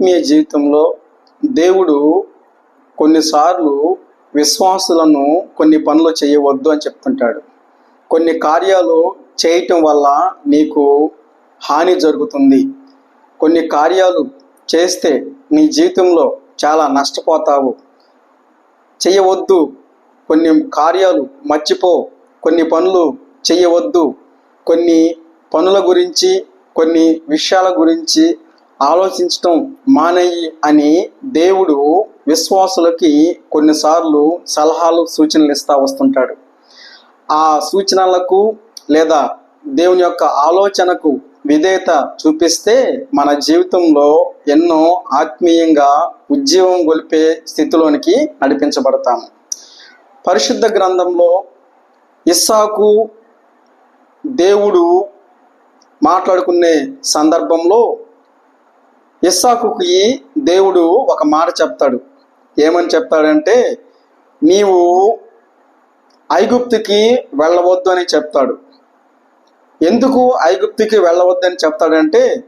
ఆత్మీయ జీవితంలో దేవుడు కొన్నిసార్లు విశ్వాసులను కొన్ని పనులు చేయవద్దు అని చెప్తుంటాడు. కొన్ని కార్యాలు చేయటం వల్ల నీకు హాని జరుగుతుంది. కొన్ని కార్యాలు చేస్తే నీ జీవితంలో చాలా నష్టపోతావు. చేయవద్దు. కొన్ని కార్యాలు మర్చిపో. కొన్ని పనులు చేయవద్దు. కొన్ని పనుల గురించి కొన్ని విషయాల గురించి ఆలోచించటం మానేయి అని దేవుడు విశ్వాసులకి కొన్నిసార్లు సలహాలు సూచనలు ఇస్తూ వస్తుంటాడు. ఆ సూచనలకు లేదా దేవుని యొక్క ఆలోచనకు విధేయత చూపిస్తే మన జీవితంలో ఎన్నో ఆత్మీయంగా ఉద్యమం గొలిపే స్థితిలోనికి నడిపించబడతాము. పరిశుద్ధ గ్రంథంలో ఇస్సాకు దేవుడు మాట్లాడుకునే సందర్భంలో ఇస్సాకుకి దేవుడు ఒక మాట చెప్తాడు. ఏమని చెప్తాడంటే నీవు ఐగుప్తుకి వెళ్ళవద్దు అని చెప్తాడు. ఎందుకు ఐగుప్తుకి వెళ్ళవద్దని చెప్తాడంటే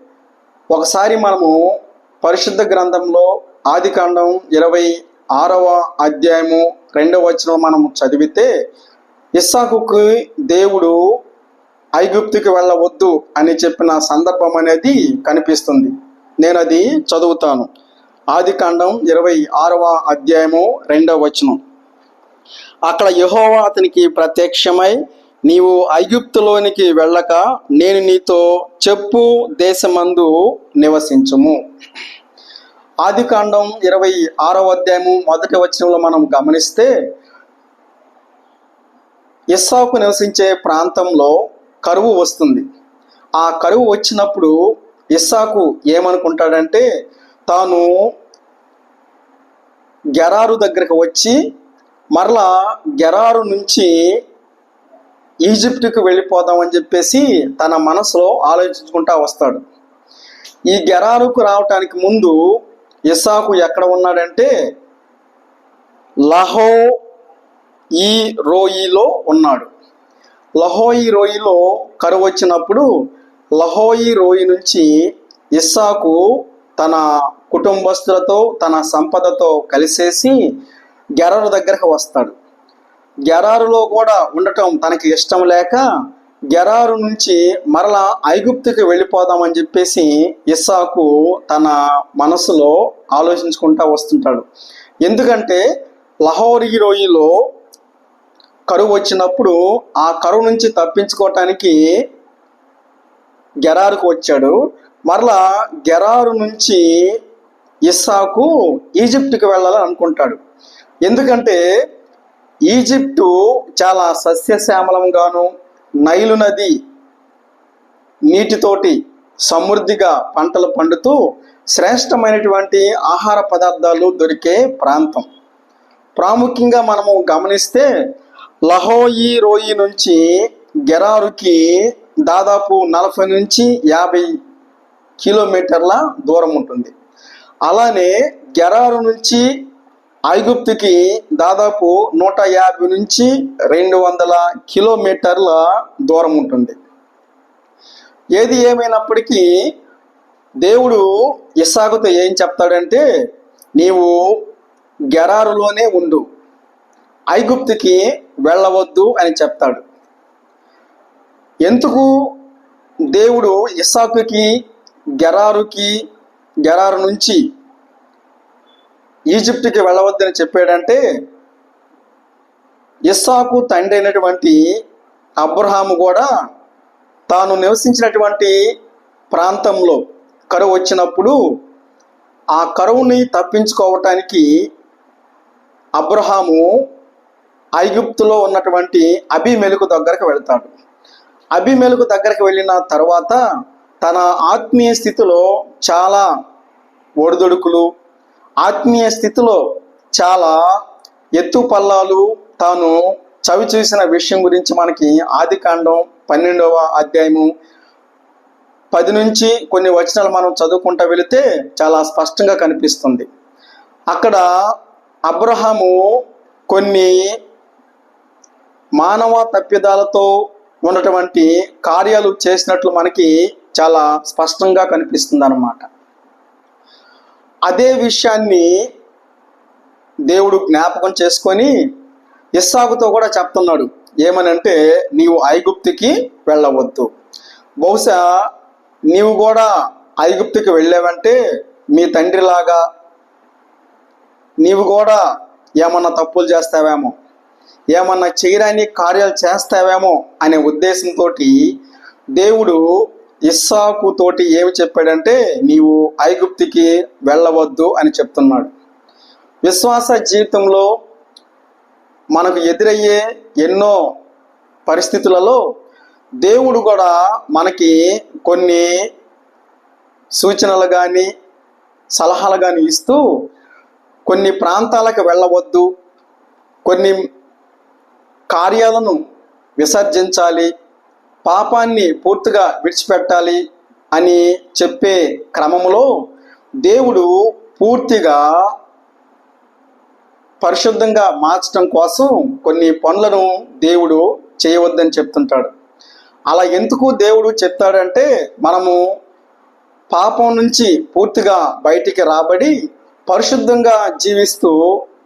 ఒకసారి మనము పరిశుద్ధ గ్రంథంలో ఆదికాండం ఇరవై ఆరవ అధ్యాయము రెండవ వచనం మనం చదివితే ఇస్సాకుకి దేవుడు ఐగుప్తుకి వెళ్ళవద్దు అని చెప్పిన సందర్భం అనేది కనిపిస్తుంది. నేను అది చదువుతాను ఆదికాండం ఇరవై ఆరవ అధ్యాయము రెండవ వచనం. అక్కడ యహోవా అతనికి ప్రత్యక్షమై నీవు ఐగుప్తులోనికి వెళ్ళక నేను నీతో చెప్పు దేశమందు నివసించుము. ఆదికాండం ఇరవై ఆరవ అధ్యాయము మొదటి వచనంలో మనం గమనిస్తే ఇస్సాకు నివసించే ప్రాంతంలో కరువు వస్తుంది. ఆ కరువు వచ్చినప్పుడు ఇస్సాకు ఏమనుకుంటాడంటే తాను గెరారు దగ్గరకు వచ్చి మరలా గెరారు నుంచి ఈజిప్టుకు వెళ్ళిపోదామని చెప్పేసి తన మనసులో ఆలోచించుకుంటా వస్తాడు. ఈ గెరారుకు రావటానికి ముందు ఇస్సాకు ఎక్కడ ఉన్నాడంటే లహో ఈ రోయిలో ఉన్నాడు. లహోయి రోయిలో కరువు వచ్చినప్పుడు లహోయి రోయి నుంచి ఇస్సాకు తన కుటుంబస్తులతో తన సంపదతో కలిసేసి గెరారు దగ్గరకు వస్తాడు. గెరారులో కూడా ఉండటం తనకి ఇష్టం లేక గెరారు నుంచి మరలా ఐగుప్తుకి వెళ్ళిపోదామని చెప్పేసి ఇస్సాకు తన మనసులో ఆలోచించుకుంటా వస్తుంటాడు. ఎందుకంటే లహోరి రోయిలో కరువు వచ్చినప్పుడు ఆ కరువు నుంచి తప్పించుకోవటానికి గెరారుకు వచ్చాడు. మరలా గెరారు నుంచి ఇస్సాకు ఈజిప్టుకి వెళ్ళాలని అనుకుంటాడు. ఎందుకంటే ఈజిప్టు చాలా సస్యశ్యామలంగాను నైలు నది నీటితోటి సమృద్ధిగా పంటలు పండుతూ శ్రేష్టమైనటువంటి ఆహార పదార్థాలు దొరికే ప్రాంతం. ప్రాముఖ్యంగా మనము గమనిస్తే లహోయి రోయి నుంచి గెరారుకి దాదాపు నలభై నుంచి యాభై కిలోమీటర్ల దూరం ఉంటుంది. అలానే గెరారు నుంచి ఐగుప్తుకి దాదాపు నూట యాభై నుంచి రెండు వందల కిలోమీటర్ల దూరం ఉంటుంది. ఏది ఏమైనప్పటికీ దేవుడు ఇస్సాకుతో ఏం చెప్తాడంటే నీవు గెరారులోనే ఉండు ఐగుప్తుకి వెళ్ళవద్దు అని చెప్తాడు. ఎందుకు దేవుడు ఇస్సాకుకి గెరారుకి గెరారు నుంచి ఈజిప్టుకి వెళ్ళవద్దని చెప్పాడంటే ఇస్సాకు తండ్రి అయినటువంటి అబ్రహాము కూడా తాను నివసించినటువంటి ప్రాంతంలో కరువు వచ్చినప్పుడు ఆ కరువుని తప్పించుకోవటానికి అబ్రహాము ఐగుప్తులో ఉన్నటువంటి అభిమెలకు దగ్గరకు వెళ్తాడు. అభిమేలకు దగ్గరకు వెళ్ళిన తర్వాత తన ఆత్మీయ స్థితిలో చాలా ఒడిదొడుకులు ఆత్మీయ స్థితిలో చాలా ఎత్తు పల్లాలు తాను చవి చూసిన విషయం గురించి మనకి ఆది కాండం పన్నెండవ అధ్యాయము పది నుంచి కొన్ని వచనాలు మనం చదువుకుంటూ వెళితే చాలా స్పష్టంగా కనిపిస్తుంది. అక్కడ అబ్రహాము కొన్ని మానవ తప్పిదాలతో ఉన్నటువంటి కార్యాలు చేసినట్లు మనకి చాలా స్పష్టంగా కనిపిస్తుంది అన్నమాట అదే విషయాన్ని దేవుడు జ్ఞాపకం చేసుకొని ఇస్సాకుతో కూడా చెప్తున్నాడు. ఏమనంటే నీవు ఐగుప్తికి వెళ్ళవద్దు. బహుశా నీవు కూడా ఐగుప్తికి వెళ్ళావంటే మీ తండ్రిలాగా నీవు కూడా ఏమన్నా తప్పులు చేస్తావేమో. ఏమన్నా చేయరాని కార్యాలు చేస్తావేమో అనే ఉద్దేశంతో దేవుడు ఇస్సాకు తోటి ఏమి చెప్పాడంటే నీవు ఐగుప్తికి వెళ్ళవద్దు అని చెప్తున్నాడు. విశ్వాస జీవితంలో మనకు ఎదురయ్యే ఎన్నో పరిస్థితులలో దేవుడు కూడా మనకి కొన్ని సూచనలు కానీ సలహాలు కానీ ఇస్తూ కొన్ని ప్రాంతాలకు వెళ్ళవద్దు కొన్ని కార్యాలను విసర్జించాలి పాపాన్ని పూర్తిగా విడిచిపెట్టాలి అని చెప్పే క్రమంలో దేవుడు పూర్తిగా పరిశుద్ధంగా మార్చడం కోసం కొన్ని పనులను దేవుడు చేయవద్దని చెప్తుంటాడు. అలా ఎందుకు దేవుడు చెప్తాడంటే మనము పాపం నుంచి పూర్తిగా బయటికి రాబడి పరిశుద్ధంగా జీవిస్తూ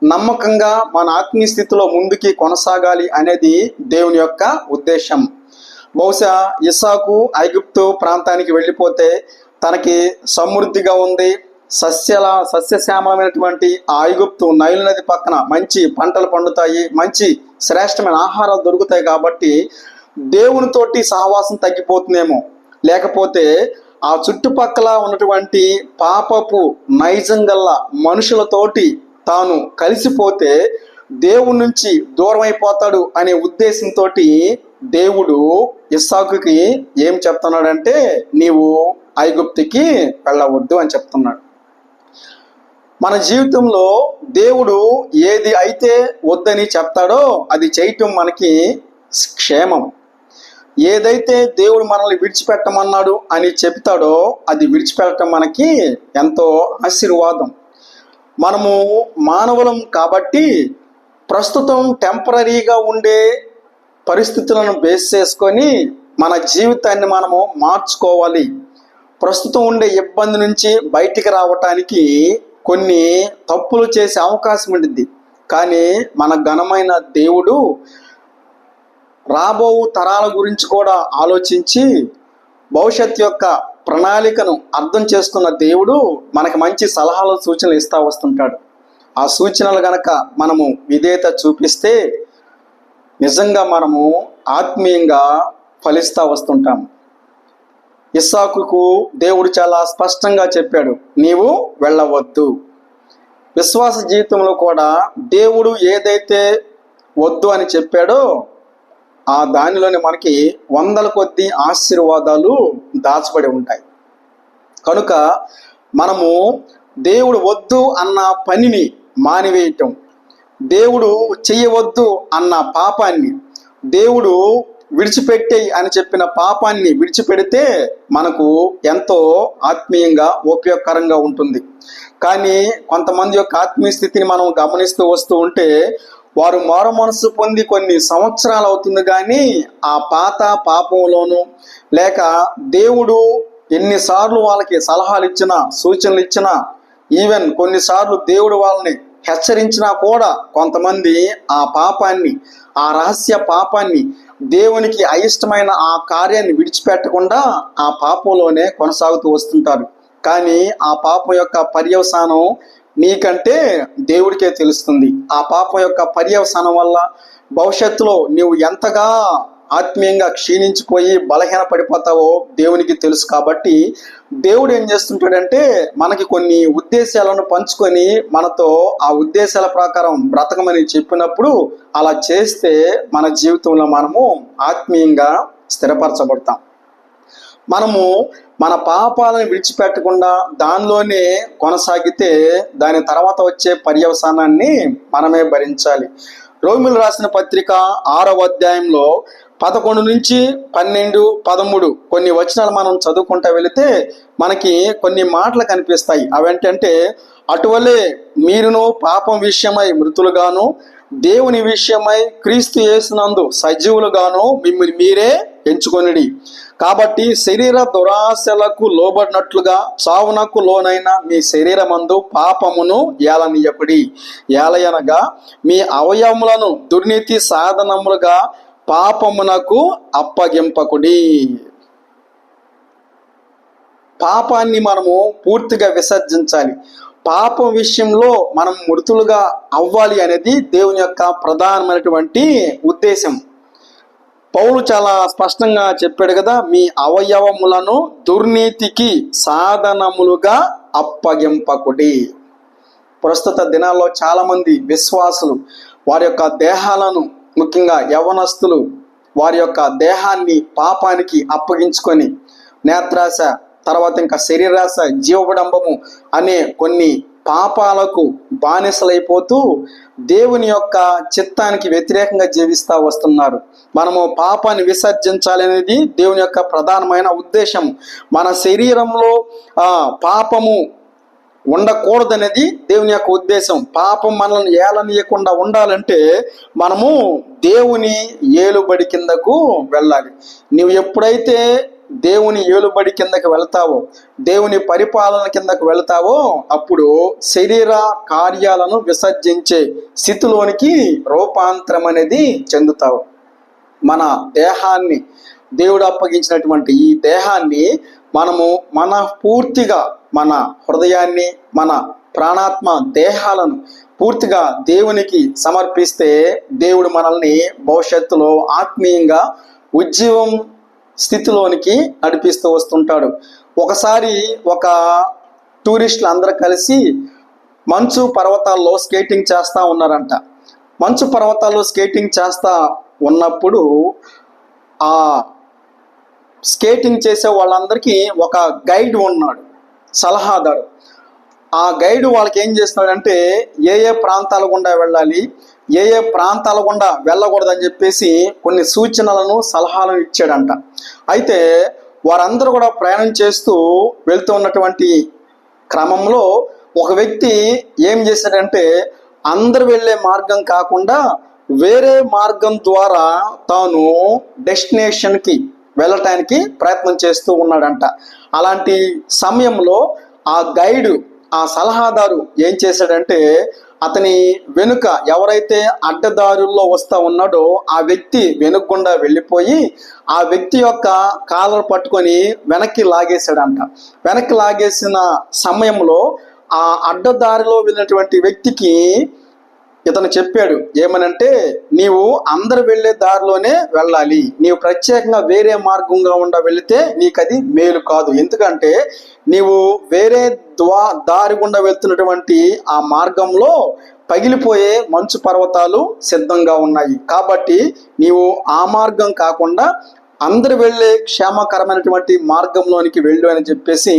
నమ్మకంగా మన ఆత్మీయ స్థితిలో ముందుకి కొనసాగాలి అనేది దేవుని యొక్క ఉద్దేశం. బహుశా ఇసాకు ఐగుప్తు ప్రాంతానికి వెళ్ళిపోతే తనకి సమృద్ధిగా ఉంది. సస్యల సస్యశ్యామలమైనటువంటి ఆ ఐగుప్తు నైలు నది పక్కన మంచి పంటలు పండుతాయి. మంచి శ్రేష్టమైన ఆహారాలు దొరుకుతాయి కాబట్టి దేవునితోటి సహవాసం తగ్గిపోతుందేమో. లేకపోతే ఆ చుట్టుపక్కల ఉన్నటువంటి పాపపు నైజంగల్లా మనుషులతోటి తాను కలిసిపోతే దేవుడి నుంచి దూరం అయిపోతాడు అనే ఉద్దేశంతో దేవుడు ఇస్సాకుకి ఏం చెప్తున్నాడంటే నీవు ఐగుప్తికి వెళ్ళవద్దు అని చెప్తున్నాడు. మన జీవితంలో దేవుడు ఏది అయితే వద్దని చెప్తాడో అది చేయటం మనకి క్షేమం. ఏదైతే దేవుడు మనల్ని విడిచిపెట్టమన్నాడు అని చెప్తాడో అది విడిచిపెట్టడం మనకి ఎంతో ఆశీర్వాదం. మనము మానవులం కాబట్టి ప్రస్తుతం టెంపరీగా ఉండే పరిస్థితులను బేస్ చేసుకొని మన జీవితాన్ని మనము మార్చుకోవాలి. ప్రస్తుతం ఉండే ఇబ్బంది నుంచి బయటికి రావటానికి కొన్ని తప్పులు చేసే అవకాశం ఉంటుంది కానీ మన ఘనమైన దేవుడు రాబో తరాల గురించి కూడా ఆలోచించి భవిష్యత్ యొక్క ప్రణాళికను అర్థం చేసుకున్న దేవుడు మనకి మంచి సలహాలు సూచనలు ఇస్తూ వస్తుంటాడు. ఆ సూచనలు గనక మనము విధేయత చూపిస్తే నిజంగా మనము ఆత్మీయంగా ఫలిస్తూ వస్తుంటాం. ఇస్సాకుకు దేవుడు చాలా స్పష్టంగా చెప్పాడు నీవు వెళ్ళవద్దు. విశ్వాస జీవితంలో కూడా దేవుడు ఏదైతే వద్దు అని చెప్పాడో ఆ దానిలోనే మనకి వందల కొద్ది ఆశీర్వాదాలు దాచబడి ఉంటాయి. కనుక మనము దేవుడు వద్దు అన్న పనిని మానివేయటం. దేవుడు చేయవద్దు అన్న పాపాన్ని దేవుడు విడిచిపెట్టేయి అని చెప్పిన పాపాన్ని విడిచిపెడితే మనకు ఎంతో ఆత్మీయంగా ఉపయోగకరంగా ఉంటుంది. కానీ కొంతమంది యొక్క ఆత్మీయ స్థితిని మనం గమనిస్తూ వస్తూ ఉంటే వారు మారు మనసు పొంది కొన్ని సంవత్సరాలు అవుతుంది కానీ ఆ పాత పాపంలోను లేక దేవుడు ఎన్నిసార్లు వాళ్ళకి సలహాలు ఇచ్చినా సూచనలు ఇచ్చినా ఈవెన్ కొన్నిసార్లు దేవుడు వాళ్ళని హెచ్చరించినా కూడా కొంతమంది ఆ పాపాన్ని ఆ రహస్య పాపాన్ని దేవునికి అయిష్టమైన ఆ కార్యాన్ని విడిచిపెట్టకుండా ఆ పాపంలోనే కొనసాగుతూ వస్తుంటారు. కానీ ఆ పాపం యొక్క పర్యవసానం నీకంటే దేవుడికే తెలుస్తుంది. ఆ పాపం యొక్క పర్యవసానం వల్ల భవిష్యత్తులో నీవు ఎంతగా ఆత్మీయంగా క్షీణించిపోయి బలహీన పడిపోతావో దేవునికి తెలుసు కాబట్టి దేవుడు ఏం చేస్తుంటాడంటే మనకి కొన్ని ఉద్దేశాలను పంచుకొని మనతో ఆ ఉద్దేశాల ప్రకారం బ్రతకమని చెప్పినప్పుడు అలా చేస్తే మన జీవితంలో మనము ఆత్మీయంగా స్థిరపరచబడతాం. మనము మన పాపాలను విడిచిపెట్టకుండా దానిలోనే కొనసాగితే దాని తర్వాత వచ్చే పర్యవసానాన్ని మనమే భరించాలి. రోమిలు రాసిన పత్రిక ఆరవ అధ్యాయంలో పదకొండు నుంచి పన్నెండు పదమూడు కొన్ని వచనాలు మనం చదువుకుంటా వెళితే మనకి కొన్ని మాటలు కనిపిస్తాయి. అవేంటంటే అటువలే మీరును పాపం విషయమై మృతులుగాను దేవుని విషయమై క్రీస్తు చేసినందు సజీవులుగాను మిమ్మల్ని మీరే ఎంచుకొనిడి. కాబట్టి శరీర దురాశలకు లోబడినట్లుగా చావునకు లోనైన మీ శరీరమందు పాపమును ఏలనీయకుడి ఏలయనగా మీ అవయవములను దుర్నీతి సాధనములుగా పాపమునకు అప్పగింపకుడి. పాపాన్ని మనము పూర్తిగా విసర్జించాలి. పాపం విషయంలో మనం మృతులుగా అవ్వాలి అనేది దేవుని యొక్క ప్రధానమైనటువంటి ఉద్దేశం. పౌలు చాలా స్పష్టంగా చెప్పాడు కదా మీ అవయవములను దుర్నీతికి సాధనములుగా అప్పగింపకుడి. ప్రస్తుత దినాల్లో చాలామంది విశ్వాసులు వారి యొక్క దేహాలను ముఖ్యంగా యవనస్తులు వారి యొక్క దేహాన్ని పాపానికి అప్పగించుకొని నేత్రాశ తర్వాత ఇంకా శరీరాశ జీవడంబము అనే కొన్ని పాపాలకు బానిసలైపోతూ దేవుని యొక్క చిత్తానికి వ్యతిరేకంగా జీవిస్తూ వస్తున్నారు. మనము పాపాన్ని విసర్జించాలనేది దేవుని యొక్క ప్రధానమైన ఉద్దేశం. మన శరీరంలో పాపము ఉండకూడదనేది దేవుని యొక్క ఉద్దేశం. పాపం మనల్ని ఏలనీయకుండా ఉండాలంటే మనము దేవుని ఏలుబడి కిందకు వెళ్ళాలి. నువ్వు ఎప్పుడైతే దేవుని ఏలుబడి కిందకు వెళ్తావో దేవుని పరిపాలన కిందకు వెళ్తావో అప్పుడు శరీర కార్యాలను విసర్జించే స్థితిలోనికి రూపాంతరం అనేది చెందుతావు. మన దేహాన్ని దేవుడు అప్పగించినటువంటి ఈ దేహాన్ని మనము మన పూర్తిగా మన హృదయాన్ని మన ప్రాణాత్మ దేహాలను పూర్తిగా దేవునికి సమర్పిస్తే దేవుడు మనల్ని భవిష్యత్తులో ఆత్మీయంగా ఉజ్జీవం స్థితిలోనికి నడిపిస్తూ వస్తుంటాడు. ఒకసారి ఒక టూరిస్టులు అందరూ కలిసి మంచు పర్వతాల్లో స్కేటింగ్ చేస్తూ ఉన్నారంట. మంచు పర్వతాల్లో స్కేటింగ్ చేస్తూ ఉన్నప్పుడు ఆ స్కేటింగ్ చేసే వాళ్ళందరికీ ఒక గైడ్ ఉన్నాడు సలహాదారు. ఆ గైడ్ వాళ్ళకి ఏం చేస్తున్నాడంటే ఏ ఏ ప్రాంతాల గుండా వెళ్ళాలి ఏ ఏ ప్రాంతాల గుండా వెళ్ళకూడదని చెప్పేసి కొన్ని సూచనలను సలహాలను ఇచ్చాడంట. అయితే వారందరూ కూడా ప్రయాణం చేస్తూ వెళ్తూ ఉన్నటువంటి క్రమంలో ఒక వ్యక్తి ఏం చేశాడంటే అందరు వెళ్ళే మార్గం కాకుండా వేరే మార్గం ద్వారా తాను డెస్టినేషన్కి వెళ్ళటానికి ప్రయత్నం చేస్తూ ఉన్నాడంట. అలాంటి సమయంలో ఆ గైడు ఆ సలహాదారు ఏం చేశాడంటే అతని వెనుక ఎవరైతే అడ్డదారుల్లో వస్తా ఉన్నాడో ఆ వ్యక్తి వెనుకుండా వెళ్ళిపోయి ఆ వ్యక్తి యొక్క కాలర్ పట్టుకొని వెనక్కి లాగేశాడంట. వెనక్కి లాగేసిన సమయంలో ఆ అడ్డదారిలో వెళ్ళినటువంటి వ్యక్తికి ఇతను చెప్పాడు ఏమనంటే నీవు అందరు వెళ్ళే దారిలోనే వెళ్ళాలి. నీవు ప్రత్యేకంగా వేరే మార్గంగా ఉండ వెళితే నీకు అది మేలు కాదు. ఎందుకంటే నీవు వేరే ద్వా దారి గుండా వెళ్తున్నటువంటి ఆ మార్గంలో పగిలిపోయే మంచు పర్వతాలు సిద్ధంగా ఉన్నాయి. కాబట్టి నీవు ఆ మార్గం కాకుండా అందరు వెళ్ళే క్షేమకరమైనటువంటి మార్గంలోనికి వెళ్ళు అని చెప్పేసి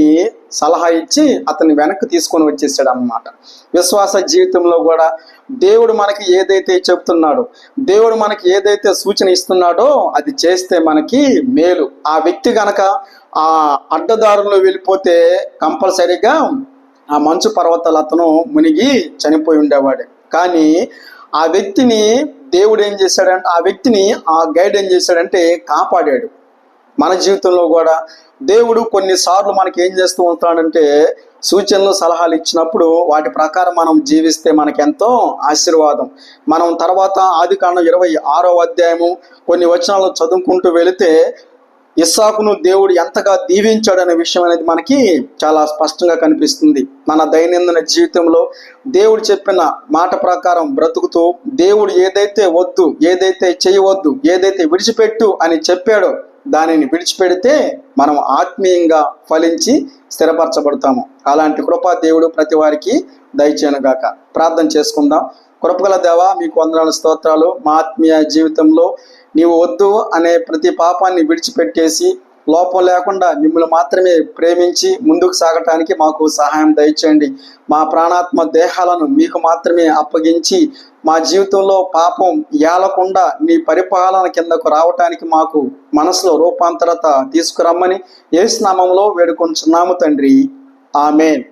సలహా ఇచ్చి అతన్ని వెనక్కి తీసుకొని వచ్చేసాడు అనమాట విశ్వాస జీవితంలో కూడా దేవుడు మనకి ఏదైతే చెప్తున్నాడో దేవుడు మనకి ఏదైతే సూచన ఇస్తున్నాడో అది చేస్తే మనకి మేలు. ఆ వ్యక్తి గనక ఆ అడ్డదారుల్లో వెళ్ళిపోతే కంపల్సరీగా ఆ మంచు పర్వతాలు అతను మునిగి చనిపోయి ఉండేవాడే. కానీ ఆ వ్యక్తిని దేవుడు ఏం చేశాడంటే ఆ వ్యక్తిని ఆ గైడ్ ఏం చేశాడంటే కాపాడాడు. మన జీవితంలో కూడా దేవుడు కొన్నిసార్లు మనకి ఏం చేస్తూ ఉంటాడంటే సూచనలు సలహాలు ఇచ్చినప్పుడు వాటి ప్రకారం మనం జీవిస్తే మనకెంతో ఆశీర్వాదం. మనం తర్వాత ఆది కాండం ఇరవై ఆరో అధ్యాయము కొన్ని వచనాలు చదువుకుంటూ వెళితే ఇస్సాకును దేవుడు ఎంతగా దీవించాడనే విషయం అనేది మనకి చాలా స్పష్టంగా కనిపిస్తుంది. మన దైనందిన జీవితంలో దేవుడు చెప్పిన మాట ప్రకారం బ్రతుకుతూ దేవుడు ఏదైతే వద్దు ఏదైతే చేయవద్దు ఏదైతే విడిచిపెట్టు అని చెప్పాడో దానిని విడిచిపెడితే మనం ఆత్మీయంగా ఫలించి స్థిరపరచబడతాము. అలాంటి కృపా దేవుడు ప్రతి వారికి దయచేయనుగాక ప్రార్థన చేసుకుందాం. కృపగల దేవ మీకు వందనాల స్తోత్రాలు. మా ఆత్మీయ జీవితంలో నీవు వద్దు అనే ప్రతి పాపాన్ని విడిచిపెట్టేసి లోపం లేకుండా మిమ్మల్ని మాత్రమే ప్రేమించి ముందుకు సాగటానికి మాకు సహాయం దయచేయండి. మా ప్రాణాత్మ దేహాలను మీకు మాత్రమే అప్పగించి మా జీవితంలో పాపం ఏలకుండా నీ పరిపాలన కిందకు రావటానికి మాకు మనసులో రూపాంతరత తీసుకురమ్మని ఏసునామంలో వేడుకొంచున్నాము తండ్రి. ఆమెన్.